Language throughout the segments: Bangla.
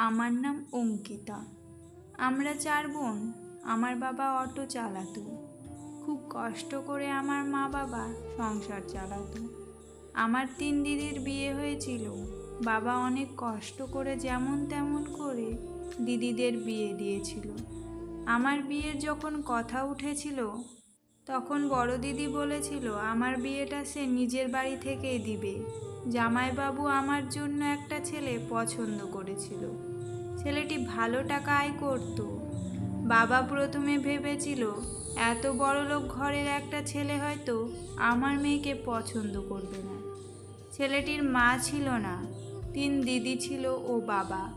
আমার নাম অঙ্কিতা। আমরা চার বোন, আমার বাবা অটো চালাতো। খুব কষ্ট করে আমার মা বাবা সংসার চালাতো। আমার তিন দিদির বিয়ে হয়েছিল। বাবা অনেক কষ্ট করে যেমন তেমন করে দিদিদের বিয়ে দিয়েছিল। আমার বিয়ের যখন কথা উঠেছিল, তখন বড় দিদি বলেছিল, আমার বিয়েটা সে নিজের বাড়ি থেকেই দিবে। জামাইবাবু আমার জন্য একটা ছেলে পছন্দ করেছিল। ছেলেটি ভালো টাকা আয় করত। বাবা প্রথমে ভেবেছিল, এত বড় লোক ঘরের একটা ছেলে হয়তো আমার মেয়েকে পছন্দ করবে না। ছেলেটির মা ছিল না, তিন দিদি ছিল ও বাবা।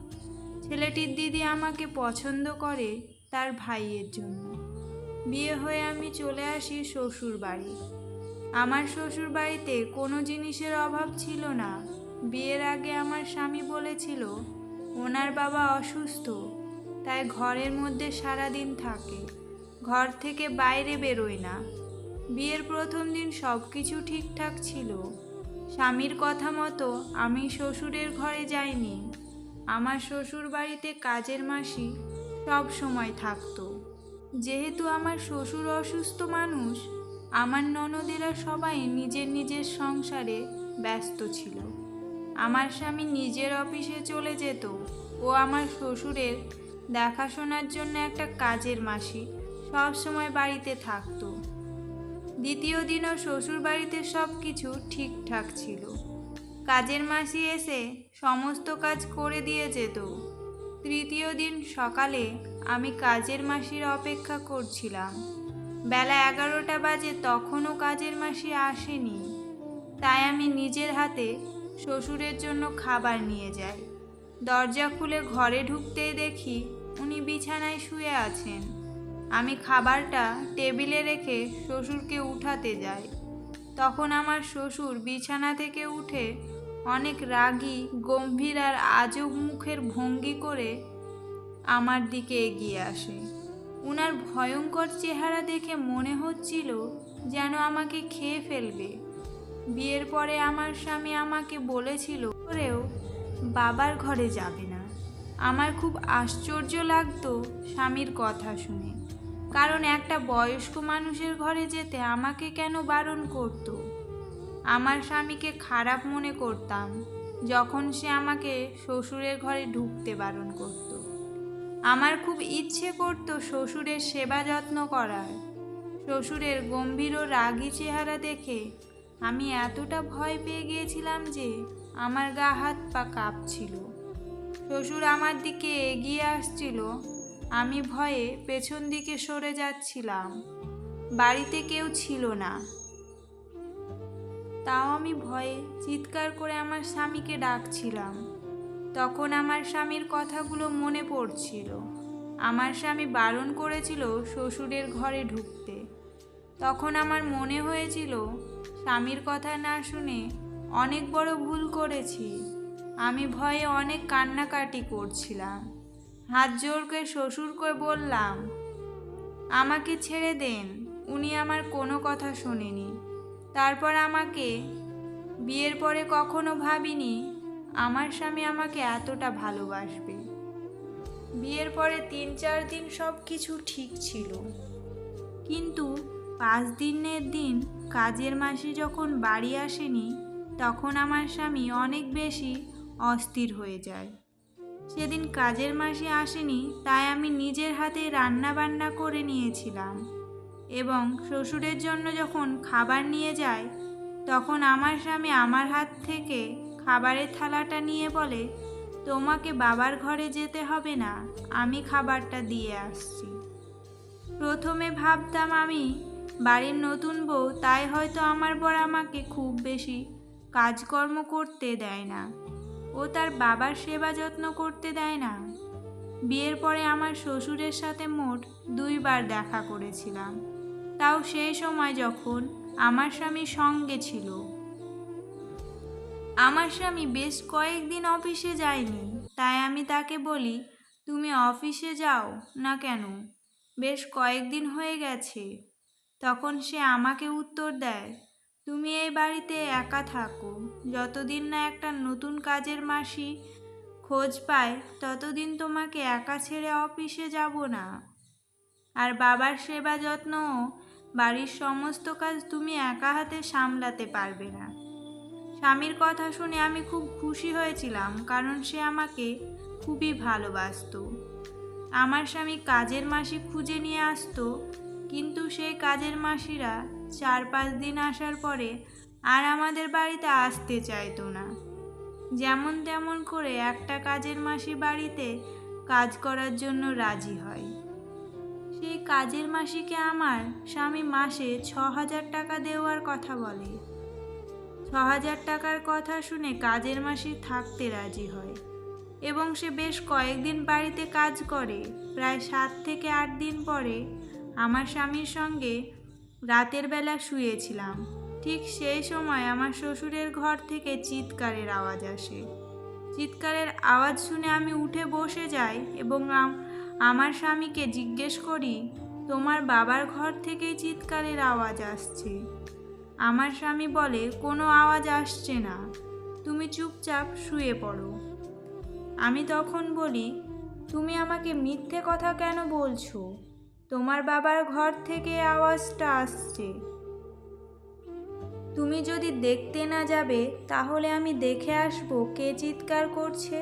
ছেলেটির দিদি আমাকে পছন্দ করে তার ভাইয়ের জন্য। বিয়ে হয়ে আমি চলে আসি শ্বশুর বাড়ি। আমার শ্বশুর বাড়িতে কোনো জিনিসের অভাব ছিল না। বিয়ের আগে আমার স্বামী বলেছিল ওনার বাবা অসুস্থ, তাই ঘরের মধ্যে সারাদিন থাকে। ঘর থেকে বাইরে বেরোয় না। বিয়ের প্রথম দিন সব কিছু ঠিকঠাক ছিল। স্বামীর কথা মতো আমি শ্বশুরের ঘরে যাইনি। আমার শ্বশুর বাড়িতে কাজের মাসি সব সময় থাকতো। যেহেতু আমার শ্বশুর অসুস্থ মানুষ, আমার ননদেরা সবাই নিজের নিজের সংসারে ব্যস্ত ছিল। আমার স্বামী নিজের অফিসে চলে যেত। ও আমার শ্বশুরের দেখাশোনার জন্য একটা কাজের মাসি। সব সময় বাড়িতে থাকতো। দ্বিতীয় দিনও শ্বশুর বাড়িতে সব কিছু ঠিকঠাক ছিল। কাজের মাসি এসে সমস্ত কাজ করে দিয়ে যেত। তৃতীয় দিন সকালে আমি কাজের মাসির অপেক্ষা করছিলাম। বেলা এগারোটা বাজে তখনও কাজের মাসি আসেনি। তাই আমি নিজের হাতে শ্বশুরের জন্য খাবার নিয়ে যাই দরজা খুলে ঘরে ঢুকতেই দেখি উনি বিছানায় শুয়ে আছেন। আমি খাবারটা টেবিলে রেখে শ্বশুরকে উঠাতে যাই। তখন আমার শ্বশুর বিছানা থেকে উঠে অনেক রাগী, গম্ভীর আর আজব মুখের ভঙ্গি করে আমার দিকে এগিয়ে আসে। উনার ভয়ঙ্কর চেহারা দেখে মনে হচ্ছিল যেন আমাকে খেয়ে ফেলবে। বিয়ের পরে আমার স্বামী আমাকে বলেছিল করেও বাবার ঘরে যাবে না। আমার খুব আশ্চর্য লাগতো স্বামীর কথা শুনে। কারণ একটা বয়স্ক মানুষের ঘরে যেতে আমাকে কেন বারণ করতো? আমার স্বামীকে খারাপ মনে করতাম যখন সে আমাকে শ্বশুরের ঘরে ঢুকতে বারণ করত। আমার খুব ইচ্ছে করত শ্বশুরের সেবা যত্ন করার। শ্বশুরের গম্ভীর ও রাগী চেহারা দেখে আমি এতটা ভয় পেয়ে গিয়েছিলাম যে আমার গা হাত পা কাঁপছিল। শ্বশুর আমার দিকে এগিয়ে আসছিল। আমি ভয়ে পেছন দিকে সরে যাচ্ছিলাম। বাড়িতে কেউ ছিল না। তাও আমি ভয়ে চিৎকার করে আমার স্বামীকে ডাকছিলাম। তখন আমার স্বামীর কথাগুলো মনে পড়ছিল। আমার স্বামী বারণ করেছিল শ্বশুরের ঘরে ঢুকতে। তখন আমার মনে হয়েছিল স্বামীর কথা না শুনে অনেক বড় ভুল করেছি। আমি ভয়ে অনেক কান্নাকাটি করছিলাম। হাত জোর করে শ্বশুরকে বললাম, আমাকে ছেড়ে দেন, উনি আমার কোনো কথা শোনেনি। তারপর আমাকে বিয়ের পরে কখনো ভাবিনি, আমার স্বামী আমাকে এতটা ভালোবাসবে। বিয়ের পরে তিন চার দিন সব কিছু ঠিক ছিল। কিন্তু পাঁচ দিনের দিন কাজের মাসি যখন বাড়ি আসেনি, তখন আমার স্বামী অনেক বেশি অস্থির হয়ে যায়। সেদিন কাজের মাসি আসেনি, তাই আমি নিজের হাতে রান্না বান্না করে নিয়েছিলাম এবং শ্বশুরের জন্য যখন খাবার নিয়ে যায়, তখন আমার স্বামী আমার হাত থেকে খাবারের থালাটা নিয়ে বলে, তোমাকে বাবার ঘরে যেতে হবে না, আমি খাবারটা দিয়ে আসছি। প্রথমে ভাবতাম আমি বাড়ির নতুন বউ, তাই হয়তো আমার বর আমাকে খুব বেশি কাজকর্ম করতে দেয় না। ও তার বাবার সেবা যত্ন করতে দেয় না। বিয়ের পরে আমার শ্বশুরের সাথে মোট দুইবার দেখা করেছিলাম। তাও সেই সময় যখন আমার স্বামী সঙ্গে ছিল। আমার স্বামী বেশ কয়েকদিন অফিসে যায়নি, তাই আমি তাকে বলি, তুমি অফিসে যাও, না কেন? বেশ কয়েকদিন হয়ে গেছে। তখন সে আমাকে উত্তর দেয়, তুমি এই বাড়িতে একা থাকো। যতদিন না একটা নতুন কাজের মাসি খোঁজ পায়, ততদিন তোমাকে একা ছেড়ে অফিসে যাব না। আর বাবার সেবা যত্নও বাড়ির সমস্ত কাজ তুমি একা হাতে সামলাতে পারবে না। স্বামীর কথা শুনে আমি খুব খুশি হয়েছিলাম, কারণ সে আমাকে খুবই ভালোবাসতো। আমার স্বামী কাজের মাসি খুঁজে নিয়ে আসতো কিন্তু সেই কাজের মাসিরা চার পাঁচ দিন আসার পরে আর আমাদের বাড়িতে আসতে চাইতো না। যেমন তেমন করে একটা কাজের মাসি বাড়িতে কাজ করার জন্য রাজি হয়। সেই কাজের মাসিকে আমার স্বামী মাসে ছ হাজার টাকা দেওয়ার কথা বলে। ছ হাজার টাকার কথা শুনে কাজের মাসি থাকতে রাজি হয় এবং সে বেশ কয়েকদিন বাড়িতে কাজ করে। প্রায় সাত থেকে আট দিন পরে আমার স্বামীর সঙ্গে রাতের বেলা শুয়েছিলাম। ঠিক সেই সময় আমার শ্বশুরের ঘর থেকে চিৎকারের আওয়াজ আসে। চিৎকারের আওয়াজ শুনে আমি উঠে বসে যাই এবং আমার স্বামীকে জিজ্ঞেস করি, তোমার বাবার ঘর থেকেই চিৎকারের আওয়াজ আসছে? আমার স্বামী বলে, কোনো আওয়াজ আসছে না। তুমি চুপচাপ শুয়ে পড়ো। আমি তখন বলি, তুমি আমাকে মিথ্যে কথা কেন বলছো? তোমার বাবার ঘর থেকে আওয়াজটা আসছে। তুমি যদি দেখতে না যাবে, তাহলে আমি দেখে আসব কে চিৎকার করছে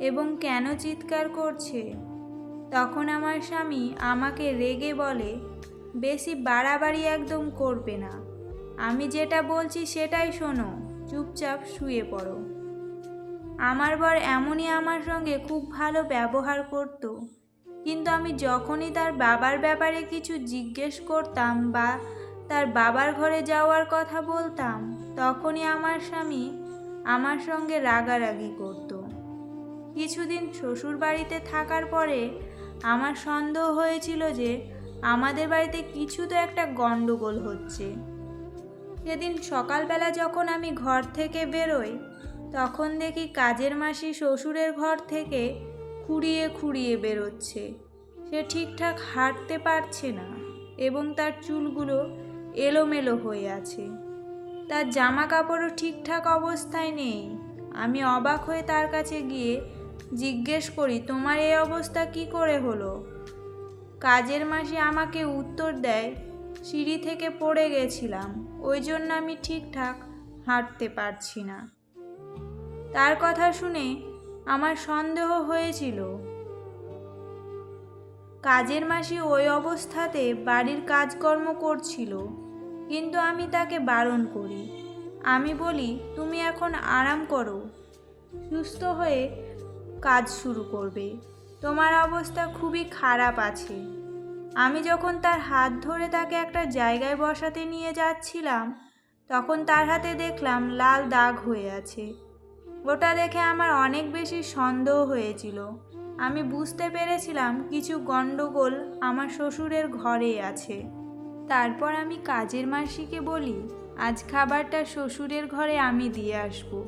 এবং কেন চিৎকার করছে। তখন আমার স্বামী আমাকে রেগে বলে, বেশি বাড়াবাড়ি একদম করবে না। আমি যেটা বলছি সেটাই শোনো, চুপচাপ শুয়ে পড়ো। আমার বর এমনই আমার সঙ্গে খুব ভালো ব্যবহার করতো। কিন্তু আমি যখনই তার বাবার ব্যাপারে কিছু জিজ্ঞেস করতাম বা তার বাবার ঘরে যাওয়ার কথা বলতাম, তখনই আমার স্বামী আমার সঙ্গে রাগারাগি করত। কিছুদিন শ্বশুর বাড়িতে থাকার পরে আমার সন্দেহ হয়েছিল যে আমাদের বাড়িতে কিছু তো একটা গণ্ডগোল হচ্ছে। সেদিন সকালবেলা যখন আমি ঘর থেকে বেরোই, তখন দেখি কাজের মাসি শ্বশুরের ঘর থেকে খুঁড়িয়ে খুঁড়িয়ে বেরোচ্ছে। সে ঠিকঠাক হাঁটতে পারছে না এবং তার চুলগুলো এলোমেলো হয়ে আছে। তার জামা কাপড়ও ঠিকঠাক অবস্থায় নেই। আমি অবাক হয়ে তার কাছে গিয়ে জিজ্ঞেস করি, তোমার এই অবস্থা কি করে হলো? কাজের মাসি আমাকে উত্তর দেয়, সিঁড়ি থেকে পড়ে গেছিলাম। ওই জন্য আমি ঠিকঠাক হাঁটতে পারছি না। তার কথা শুনে আমার সন্দেহ হয়েছিল। কাজের মাসি ওই অবস্থাতে বাড়ির কাজকর্ম করছিল, কিন্তু আমি তাকে বারণ করি। আমি বলি, তুমি এখন আরাম করো। সুস্থ হয়ে কাজ শুরু করবে। তোমার অবস্থা খুবই খারাপ আছে। আমি যখন তার হাত ধরে তাকে একটা জায়গায় বসাতে নিয়ে যাচ্ছিলাম, তখন তার হাতে দেখলাম লাল দাগ হয়ে আছে। ওটা দেখে আমার অনেক বেশি সন্দেহ হয়েছিল। আমি বুঝতে পেরেছিলাম কিছু গণ্ডগোল আমার শ্বশুরের ঘরে আছে। তারপর আমি কাজের মাসিকে বলি, আজ খাবারটা শ্বশুরের ঘরে আমি দিয়ে আসব।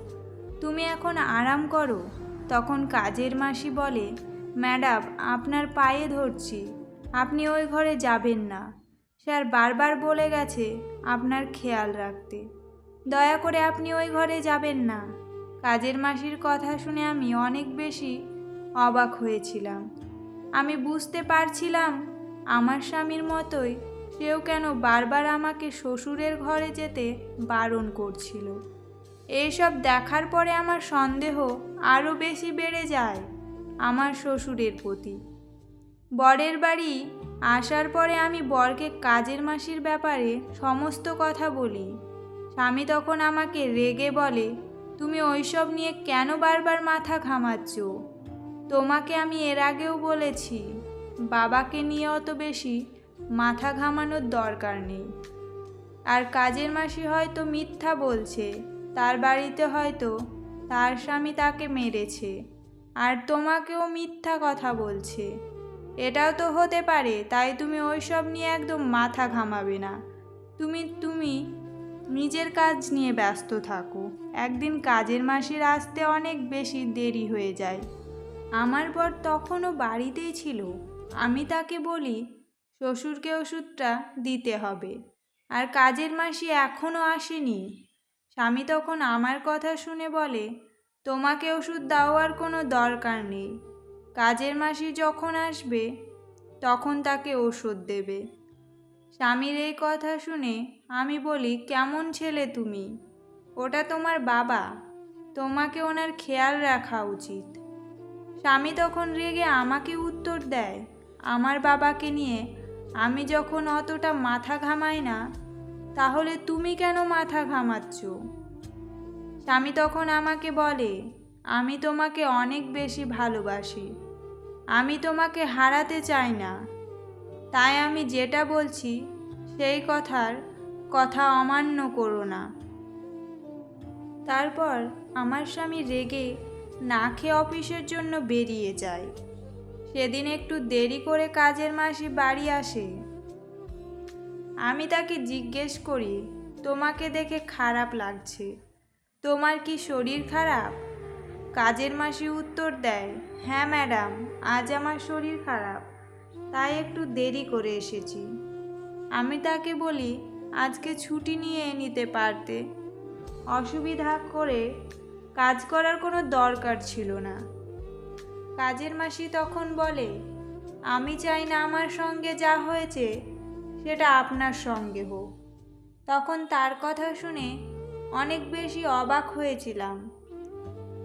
তুমি এখন আরাম করো। তখন কাজের মাসি বলে, ম্যাডাম, আপনার পায়ে ধরছি। আপনি ওই ঘরে যাবেন না। স্যার বারবার বলে গেছে আপনার খেয়াল রাখতে। দয়া করে আপনি ওই ঘরে যাবেন না। কাজের মাসির কথা শুনে আমি অনেক বেশি অবাক হয়েছিলাম। আমি বুঝতে পারছিলাম আমার স্বামীর মতোই সেও কেন বারবার আমাকে শ্বশুরের ঘরে যেতে বারণ করছিল। এইসব দেখার পরে আমার সন্দেহ আরও বেশি বেড়ে যায় আমার শ্বশুরের প্রতি। বরের বাড়ি আসার পরে আমি বরকে কাজের মাসির ব্যাপারে সমস্ত কথা বলি। স্বামী তখন আমাকে রেগে বলে তুমি ওইসব নিয়ে কেন বারবার মাথা ঘামাচ্ছ? তোমাকে আমি এর আগেও বলেছি, বাবাকে নিয়ে অত বেশি মাথা ঘামানোর দরকার নেই। আর কাজের মাসি হয়তো মিথ্যা বলছে, তার বাড়িতে হয়তো তার স্বামী তাকে মেরেছে, আর তোমাকেও মিথ্যা কথা বলছে। এটাও তো হতে পারে, তাই তুমি ওইসব নিয়ে একদম মাথা ঘামাবে না। তুমি তুমি নিজের কাজ নিয়ে ব্যস্ত থাকো। একদিন কাজের মাসির আসতে অনেক বেশি দেরি হয়ে যায়। আমার বর তখনও বাড়িতেই ছিল। আমি তাকে বলি, শ্বশুরকে ওষুধটা দিতে হবে। আর কাজের মাসি এখনও আসেনি। স্বামী তখন আমার কথা শুনে বলে, তোমাকে ওষুধ দেওয়ার কোনো দরকার নেই। কাজের মাসি যখন আসবে, তখন তাকে ওষুধ দেবে। স্বামীর এই কথা শুনে আমি বলি, কেমন ছেলে তুমি? ওটা তোমার বাবা। তোমাকে ওনার খেয়াল রাখা উচিত। স্বামী তখন রেগে আমাকে উত্তর দেয়, আমার বাবাকে নিয়ে আমি যখন অতটা মাথা ঘামাই না, তাহলে তুমি কেন মাথা ঘামাচ্ছ? স্বামী তখন আমাকে বলে, আমি তোমাকে অনেক বেশি ভালোবাসি। আমি তোমাকে হারাতে চাই না। তাই আমি যেটা বলছি, সেই কথার কথা অমান্য করো না। তারপর আমার স্বামী রেগে না খেয়ে অফিসের জন্য বেরিয়ে যায়। সেদিন একটু দেরি করে কাজের মাসি বাড়ি আসে। আমি তাকে জিজ্ঞেস করি, তোমাকে দেখে খারাপ লাগছে? তোমার কি শরীর খারাপ? কাজের মাসি উত্তর দেয় হ্যাঁ ম্যাডাম, আজ আমার শরীর খারাপ, তাই একটু দেরি করে এসেছি। আমি তাকে বলি, আজকে ছুটি নিয়ে নিতে পারতে। অসুবিধা করে কাজ করার কোনো দরকার ছিল না। কাজের মাসি তখন বলে, আমি চাই না আমার সঙ্গে যা হয়েছে, সেটা আপনার সঙ্গে হোক। তখন তার কথা শুনে অনেক বেশি অবাক হয়েছিলাম।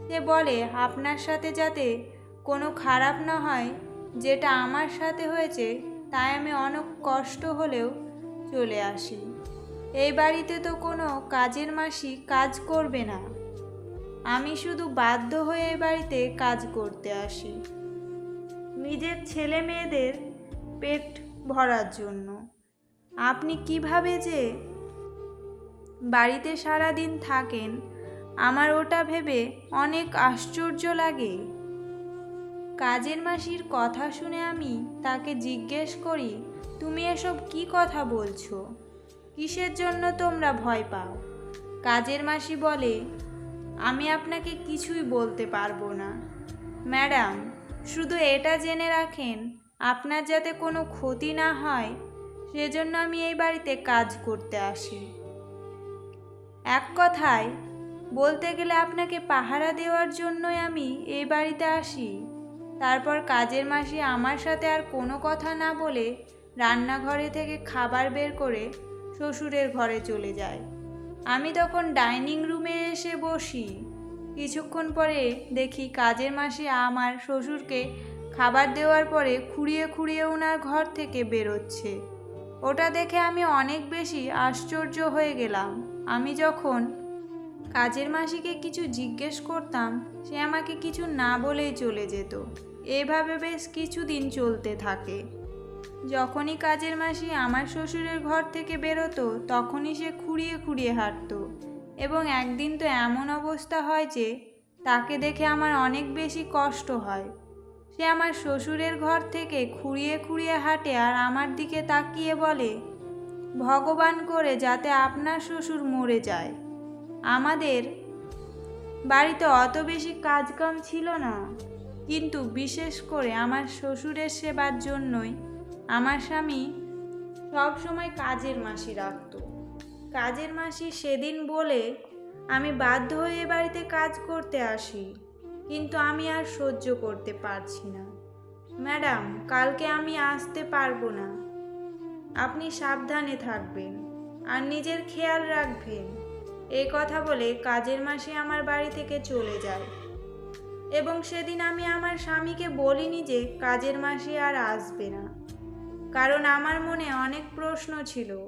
সে বলে, আপনার সাথে যাতে কোনো খারাপ না হয়, যেটা আমার সাথে হয়েছে, তাই আমি অনেক কষ্ট হলেও চলে আসি। এই বাড়িতে তো কোনো কাজের মাসি কাজ করবে না। আমি শুধু বাধ্য হয়ে এই বাড়িতে কাজ করতে আসি। নিজের ছেলে মেয়েদের পেট ভরার জন্য। আপনি কীভাবে যে বাড়িতে সারা দিন থাকেন, আমার ওটা ভেবে অনেক আশ্চর্য লাগে। কাজের মাসির কথা শুনে আমি তাকে জিজ্ঞেস করি, তুমি এসব কি কথা বলছো? কিসের জন্য তোমরা ভয় পাও? কাজের মাসি বলে, আমি আপনাকে কিছুই বলতে পারব না। ম্যাডাম, শুধু এটা জেনে রাখেন, আপনার যাতে কোনো ক্ষতি না হয়, সেজন্য আমি এই বাড়িতে কাজ করতে আসি। এক কথায়, বলতে গেলে আপনাকে পাহারা দেওয়ার জন্যই আমি এই বাড়িতে আসি। তারপর কাজের মাসি আমার সাথে আর কোনো কথা না বলে রান্নাঘরে থেকে খাবার বের করে শ্বশুরের ঘরে চলে যায়। আমি তখন ডাইনিং রুমে এসে বসি। কিছুক্ষণ পরে দেখি কাজের মাসি আমার শ্বশুরকে খাবার দেওয়ার পরে খুঁড়িয়ে খুঁড়িয়ে ওনার ঘর থেকে বেরোচ্ছে। ওটা দেখে আমি অনেক বেশি আশ্চর্য হয়ে গেলাম। আমি যখন কাজের মাসিকে কিছু জিজ্ঞেস করতাম, সে আমাকে কিছু না বলেই চলে যেত। এভাবে বেশ কিছুদিন চলতে থাকে। যখনই কাজের মাসি আমার শ্বশুরের ঘর থেকে বেরোতো, তখনই সে খুঁড়িয়ে খুঁড়িয়ে হাঁটতো। এবং একদিন তো এমন অবস্থা হয় যে, তাকে দেখে আমার অনেক বেশি কষ্ট হয়। সে আমার শ্বশুরের ঘর থেকে খুঁড়িয়ে খুঁড়িয়ে হাঁটে আর আমার দিকে তাকিয়ে বলে, ভগবান করে যাতে আপনার শ্বশুর মরে যায়। আমাদের বাড়িতে অত বেশি কাজকাম ছিল না। কিন্তু বিশেষ করে আমার শ্বশুরের সেবার জন্যই আমার স্বামী সব সময় কাজের মাসি রাখত। কাজের মাসি সেদিন বলে, আমি বাধ্য হয়ে এ বাড়িতে কাজ করতে আসি, কিন্তু আমি আর সহ্য করতে পারছি না। ম্যাডাম, কালকে আমি আসতে পারব না। আপনি সাবধানে থাকবেন আর নিজের খেয়াল রাখবেন। এই কথা বলে কাজের মাসি আমার বাড়ি থেকে চলে যায়। এবং সেদিন আমি আমার স্বামীকে বলিনি যে কাজের মাসি আর আসবে না। কারণ আমার মনে অনেক প্রশ্ন ছিল।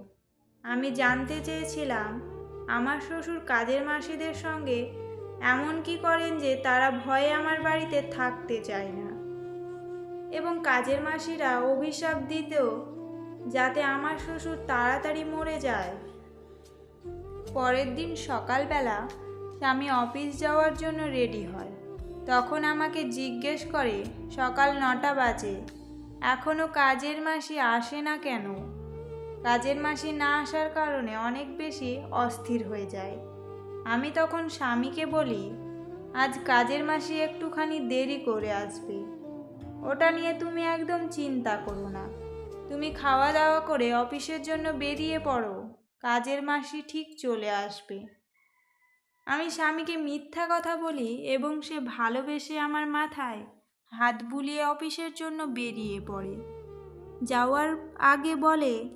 আমি জানতে চেয়েছিলাম, আমার শ্বশুর কাজের মাসিদের সঙ্গে এমন কি করেন যে তারা ভয়ে আমার বাড়িতে থাকতে চায় না। এবং কাজের মাসিরা অভিশাপ দিতেও যাতে আমার শ্বশুর তাড়াতাড়ি মরে যায়। পরের দিন সকালবেলা স্বামী অফিস যাওয়ার জন্য রেডি হয়। তখন আমাকে জিজ্ঞেস করে, সকাল নটা বাজে এখনও কাজের মাসি আসে না কেন? কাজের মাসি না আসার কারণে অনেক বেশি অস্থির হয়ে যায়। আমি তখন স্বামীকে বলি, আজ কাজের মাসি একটুখানি দেরি করে আসবে। ওটা নিয়ে তুমি একদম চিন্তা করো না। তুমি খাওয়া দাওয়া করে অফিসের জন্য বেরিয়ে পড়ো। কাজের মাসি ঠিক চলে আসবে। আমি স্বামীকে মিথ্যা কথা বলি এবং সে ভালোবেসে আমার মাথায় হাত বুলিয়ে অফিসের জন্য বেরিয়ে পড়ে। যাওয়ার আগে বলে,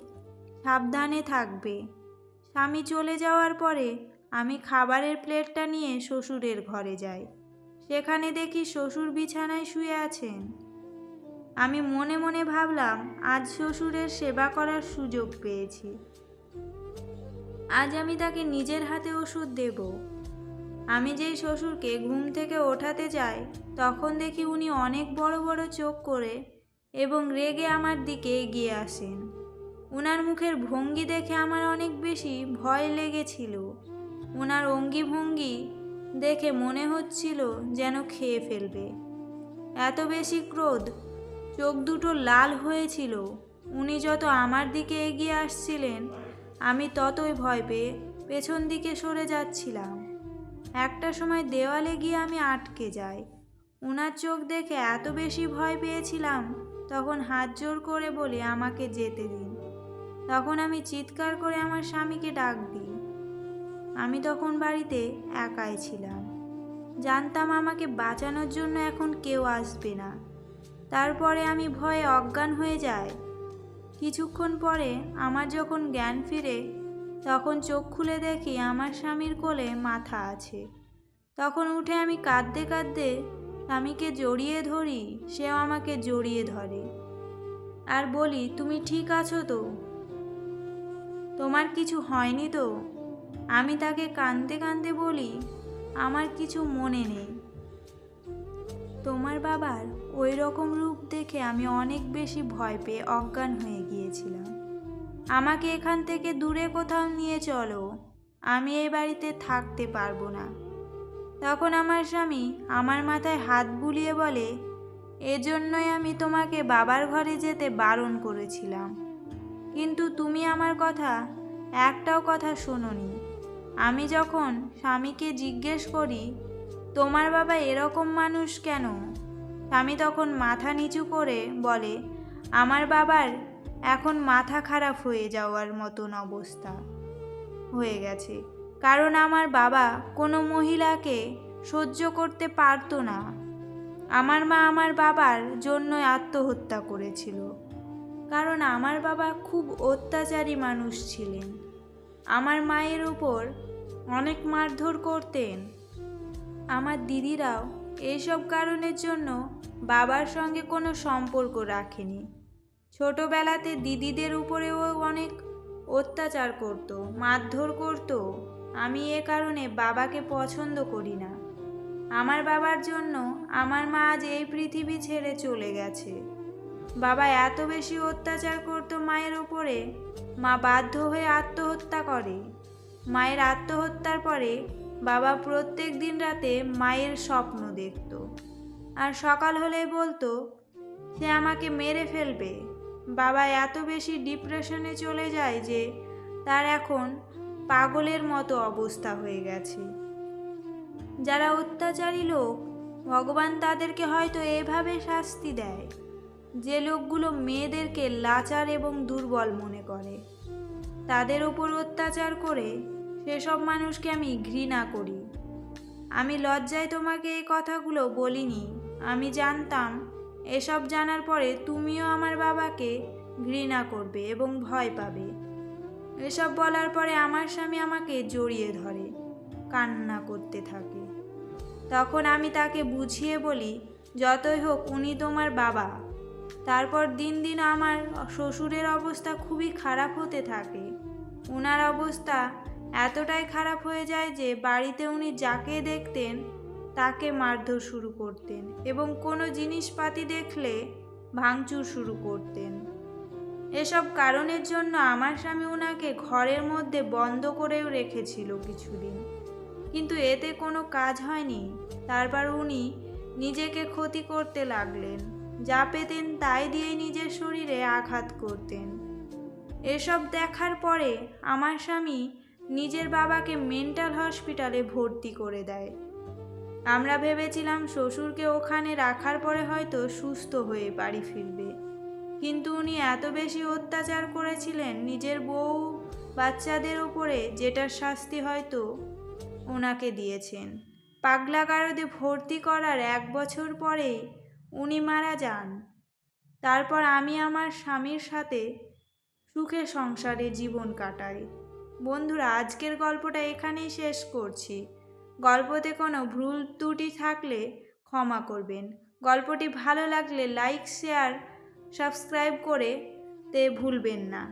সাবধানে থাকবে। স্বামী চলে যাওয়ার পরে আমি খাবারের প্লেটটা নিয়ে শ্বশুরের ঘরে যাই। সেখানে দেখি শ্বশুর বিছানায় শুয়ে আছেন। আমি মনে মনে ভাবলাম, আজ শ্বশুরের সেবা করার সুযোগ পেয়েছি। আজ আমি তাকে নিজের হাতে ওষুধ দেব। আমি যেই শ্বশুরকে ঘুম থেকে ওঠাতে যাই, তখন দেখি উনি অনেক বড় বড় চোখ করে এবং রেগে আমার দিকে এগিয়ে আসেন। উনার মুখের ভঙ্গি দেখে আমার অনেক বেশি ভয় লেগেছিল। ওনার অঙ্গি ভঙ্গি দেখে মনে হচ্ছিল যেন খেয়ে ফেলবে। এত বেশি ক্রোধ, চোখ দুটো লাল হয়েছিল। উনি যত আমার দিকে এগিয়ে আসছিলেন, আমি ততই ভয় পেয়ে পেছন দিকে সরে যাচ্ছিলাম। একটা সময় দেওয়ালে গিয়ে আমি আটকে যাই। ওনার চোখ দেখে এত বেশি ভয় পেয়েছিলাম, তখন হাত জোর করে বলি আমাকে যেতে দিন। তখন আমি চিৎকার করে আমার স্বামীকে ডাক দিই। আমি তখন বাড়িতে একাই ছিলাম। জানতাম আমাকে বাঁচানোর জন্য এখন কেউ আসবে না। তারপরে আমি ভয়ে অজ্ঞান হয়ে যাই। কিছুক্ষণ পরে আমার যখন জ্ঞান ফিরে তখন চোখ খুলে দেখি আমার স্বামীর কোলে মাথা আছে। তখন উঠে আমি কাঁদতে কাঁদতে স্বামীকে জড়িয়ে ধরি, সেও আমাকে জড়িয়ে ধরে। আর বলি, তুমি ঠিক আছো তো? তোমার কিছু হয়নি তো? আমি তাকে কাঁদতে কাঁদতে বলি, আমার কিছু মনে নেই। তোমার বাবার ওই রকম রূপ দেখে আমি অনেক বেশি ভয় পেয়ে অজ্ঞান হয়ে গিয়েছিলাম। আমাকে এখান থেকে দূরে কোথাও নিয়ে চলো। আমি এই বাড়িতে থাকতে পারব না। তখন আমার স্বামী আমার মাথায় হাত বুলিয়ে বলে, এজন্যই আমি তোমাকে বাবার ঘরে যেতে বারণ করেছিলাম। কিন্তু তুমি আমার কথা, একটাও কথা শোনোনি। আমি যখন স্বামীকে জিজ্ঞেস করি, তোমার বাবা এরকম মানুষ কেন? স্বামী তখন মাথা নিচু করে বলে, আমার বাবার এখন মাথা খারাপ হয়ে যাওয়ার মতন অবস্থা হয়ে গেছে। কারণ আমার বাবা কোনো মহিলাকে সহ্য করতে পারতো না। আমার মা আমার বাবার জন্য আত্মহত্যা করেছিল। কারণ আমার বাবা খুব অত্যাচারী মানুষ ছিলেন। আমার মায়ের উপর অনেক মারধর করতেন। আমার দিদিরাও এইসব কারণের জন্য বাবার সঙ্গে কোনো সম্পর্ক রাখেনি। ছোটবেলাতে দিদিদের উপরেও অনেক অত্যাচার করত, মারধর করত। আমি এ কারণে বাবাকে পছন্দ করি না। আমার বাবার জন্য আমার মা আজ এই পৃথিবী ছেড়ে চলে গেছে। বাবা এত বেশি অত্যাচার করতো মায়ের ওপরে মা বাধ্য হয়ে আত্মহত্যা করে। মায়ের আত্মহত্যার পরে বাবা প্রত্যেক দিন রাতে মায়ের স্বপ্ন দেখত। আর সকাল হলেই বলতো, সে আমাকে মেরে ফেলবে। বাবা এত বেশি ডিপ্রেশনে চলে যায় যে তার এখন পাগলের মতো অবস্থা হয়ে গেছে। যারা অত্যাচারী লোক, ভগবান তাদেরকে হয়তো এভাবে শাস্তি দেয়, যে লোকগুলো মেয়েদেরকে লাচার এবং দুর্বল মনে করে। তাদের ওপর অত্যাচার করে সেসব মানুষকে আমি ঘৃণা করি। আমি লজ্জায় তোমাকে এই কথাগুলো বলিনি, আমি জানতাম এসব জানার পরে তুমিও আমার বাবাকে ঘৃণা করবে এবং ভয় পাবে। এসব বলার পরে আমার স্বামী আমাকে জড়িয়ে ধরে, কান্না করতে থাকে। তখন আমি তাকে বুঝিয়ে বলি, যতই হোক, উনি তোমার বাবা। তারপর দিন দিন আমার শ্বশুরের অবস্থা খুবই খারাপ হতে থাকে। ওনার অবস্থা এতটাই খারাপ হয়ে যায় যে, বাড়িতে উনি যাকে দেখতেন তাকে মারধর শুরু করতেন এবং কোনো জিনিসপাতি দেখলে ভাঙচুর শুরু করতেন। এসব কারণের জন্য আমার স্বামী ওনাকে ঘরের মধ্যে বন্ধ করেও রেখেছিল কিছুদিন। কিন্তু এতে কোনো কাজ হয়নি। তারপর উনি নিজেকে ক্ষতি করতে লাগলেন। যা পেতেন তাই দিয়ে নিজের শরীরে আঘাত করতেন। এসব দেখার পরে আমার স্বামী নিজের বাবাকে মেন্টাল হসপিটালে ভর্তি করে দেয়। আমরা ভেবেছিলাম শ্বশুরকে ওখানে রাখার পরে হয়তো সুস্থ হয়ে বাড়ি ফিরবে। কিন্তু উনি এত বেশি অত্যাচার করেছিলেন নিজের বউ, বাচ্চাদের ওপরে যেটার শাস্তি হয়তো ওনাকে দিয়েছেন। পাগলাগারদে ভর্তি করার এক বছর পরে উনি মারা যান। তারপর আমি আমার স্বামীর সাথে সুখে সংসারে জীবন কাটাই। বন্ধুরা, আজকের গল্পটা এখানেই শেষ করছি। গল্পতে কোনো ভুল ত্রুটি থাকলে ক্ষমা করবেন। গল্পটি ভালো লাগলে লাইক শেয়ার সাবস্ক্রাইব করে তে ভুলবেন না।